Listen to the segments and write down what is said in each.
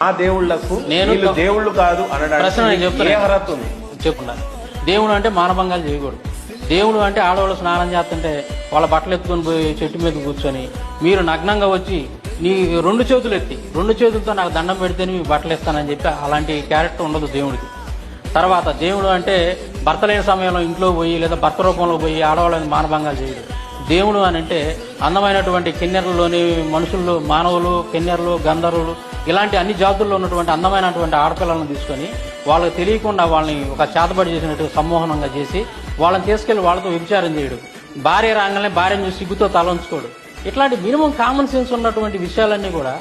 ఆ దేవుళ్ళకు నేను వీళ్ళు దేవుళ్ళు కాదు అనడానికి. ఏ అర్హత ఉంది? దేవుడు అంటే మానభంగాలు చేయకూడదు. దేవుడు అంటే ఆడవాళ్ళు స్నానం చేస్తుంటే వాళ్ళ బట్టలు ఎత్తుకొని పోయి చెట్టు మీద కూర్చొని మీరు నగ్నంగా వచ్చి నీ రెండు చేతులు ఎత్తి రెండు చేతులతో నాకు దండం పెడితేనే మీ బట్టలు ఇస్తానని చెప్పి అలాంటి క్యారెక్టర్ ఉండదు దేవుడికి. తర్వాత దేవుడు అంటే భర్త లేని సమయంలో ఇంట్లో పోయి లేదా భర్త రూపంలో పోయి ఆడవాళ్ళని మానభంగాలు చేయడు. దేవుడు అని అంటే అందమైనటువంటి కిన్నెరలోని మనుషులు మానవులు కిన్నెరలు గంధర్వులు ఇలాంటి అన్ని జాతుల్లో ఉన్నటువంటి అందమైనటువంటి ఆడపిల్లలను తీసుకొని వాళ్ళకి తెలియకుండా వాళ్ళని ఒక చేతబడి చేసినట్టు సమ్మోహనంగా చేసి వాళ్ళని తీసుకెళ్ళి వాళ్ళతో వ్యభిచారం చేయడు. భార్య రాగానే భార్యను చూసి సిగ్గుతో తలంచుకోడు ఇట్లాంటి మినిమం కామన్ సెన్స్ ఉన్నటువంటి విషయాలన్నీ కూడా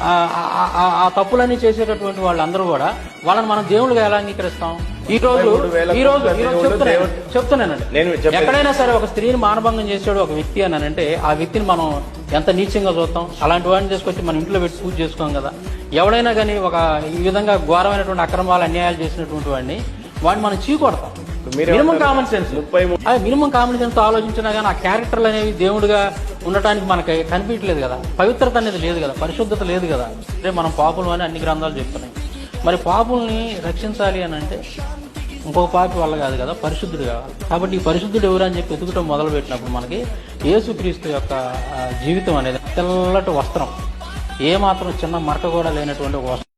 ఆ- ఆ తప్పులన్నీ చేసేటటువంటి వాళ్ళందరూ కూడా వాళ్ళని మనం దేవుళ్ళుగా ఎలా అంగీకరిస్తాం? ఈ రోజు ఈ రోజు చెప్తున్నాను చెప్తున్నానండి ఎక్కడైనా సరే ఒక స్త్రీని మానభంగం చేసాడు ఒక వ్యక్తి అని అంటే ఆ వ్యక్తిని మనం ఎంత నీచంగా చూస్తాం? అలాంటి వాడిని తీసుకొచ్చి మన ఇంట్లో పెట్టి పూజ చేసుకోం కదా. ఎవడైనా కానీ ఒక ఈ విధంగా ఘోరమైనటువంటి అక్రమాలు అన్యాయాలు చేసినటువంటి వాడిని వాడిని మనం చీకొడతాం? మినిమం కామన్ సెన్స్ అదే మినిమం కామన్ సెన్స్ ఆలోచించినా కానీ ఆ క్యారెక్టర్లు అనేవి దేవుడిగా ఉండటానికి మనకి కనిపించలేదు కదా. పవిత్రత అనేది లేదు కదా పరిశుద్ధత లేదు కదా. రేపు మనం పాపులు అని అన్ని గ్రంథాలు చెప్తున్నాయి. మరి పాపుల్ని రక్షించాలి అని అంటే ఇంకొక పాపి వల్ల కాదు కదా పరిశుద్ధుడు కావాలి. కాబట్టి ఈ పరిశుద్ధుడు ఎవరు అని చెప్పి ఎదుగుటం మొదలు పెట్టినప్పుడు మనకి యేసుక్రీస్తు యొక్క జీవితం అనేది తెల్లటి వస్త్రం. ఏ మాత్రం చిన్న మరక కూడా లేనటువంటి ఒక వస్త్రం.